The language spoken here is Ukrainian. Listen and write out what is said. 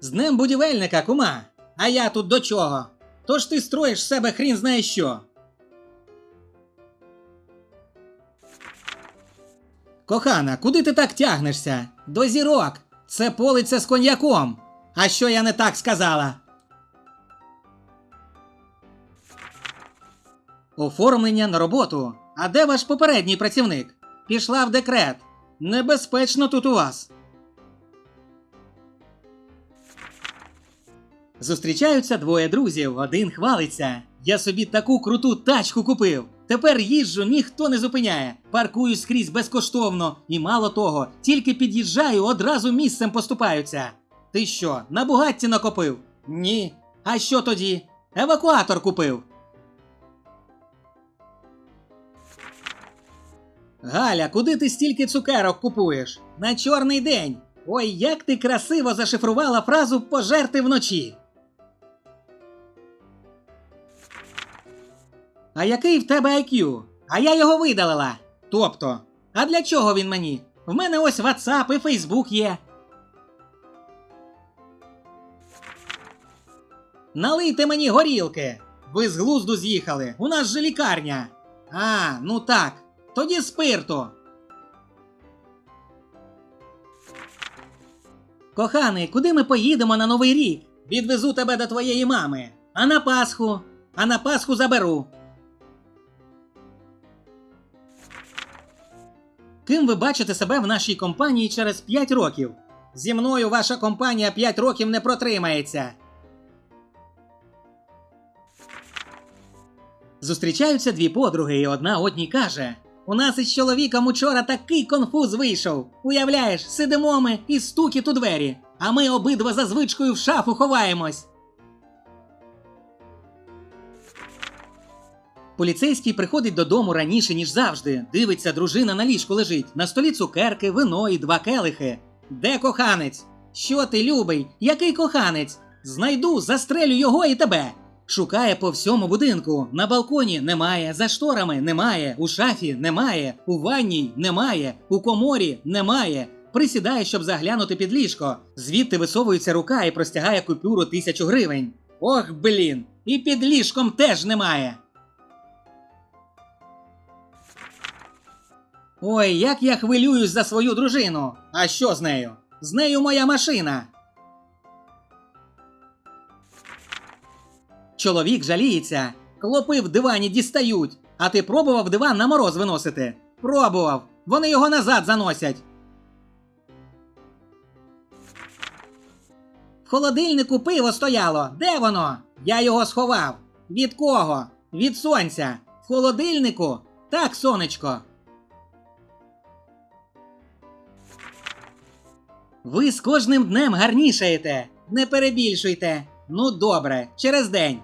З днем будівельника, кума. А я тут до чого? Тож ти строїш себе хрін знає що. Кохана, куди ти так тягнешся? До зірок. Це полиця з коньяком. А що я не так сказала? Оформлення на роботу. А де ваш попередній працівник? Пішла в декрет. Небезпечно тут у вас. Зустрічаються двоє друзів, один хвалиться. Я собі таку круту тачку купив. Тепер їжджу, ніхто не зупиняє. Паркую скрізь безкоштовно. І мало того, тільки під'їжджаю, одразу місцем поступаються. Ти що, на Бугатті накопив? Ні. А що тоді? Евакуатор купив. Галя, куди ти стільки цукерок купуєш? На чорний день. Ой, як ти красиво зашифрувала фразу пожерти вночі. А який в тебе IQ? А я його видалила. Тобто, а для чого він мені? В мене ось WhatsApp і Facebook є. Налийте мені горілки. Ви з глузду з'їхали. У нас же лікарня. А, ну так. Тоді спирту. Коханий, куди ми поїдемо на Новий рік? Відвезу тебе до твоєї мами. А на Пасху? А на Пасху заберу. Ким ви бачите себе в нашій компанії через 5 років? Зі мною ваша компанія 5 років не протримається. Зустрічаються дві подруги, і одна одній каже: У нас із чоловіком учора такий конфуз вийшов. Уявляєш, сидимо ми і стукіт у двері, а ми обидва за звичкою в шафу ховаємось. Поліцейський приходить додому раніше, ніж завжди. Дивиться, дружина на ліжку лежить. На столі цукерки, вино і два келихи. Де коханець? Що ти, любий? Який коханець? Знайду, застрелю його і тебе. Шукає по всьому будинку. На балконі немає, за шторами немає, у шафі немає, у ванній немає, у коморі немає. Присідає, щоб заглянути під ліжко. Звідти висовується рука і простягає купюру тисячу гривень. Ох, блін! І під ліжком теж немає. Ой, як я хвилююсь за свою дружину. А що з нею? З нею моя машина. Чоловік жаліється. Клопи в дивані дістають. А ти пробував диван на мороз виносити? Пробував. Вони його назад заносять. В холодильнику пиво стояло. Де воно? Я його сховав. Від кого? Від сонця. В холодильнику? Так, сонечко. Ви з кожним днем гарнішаєте. Не перебільшуйте. Ну добре, через день.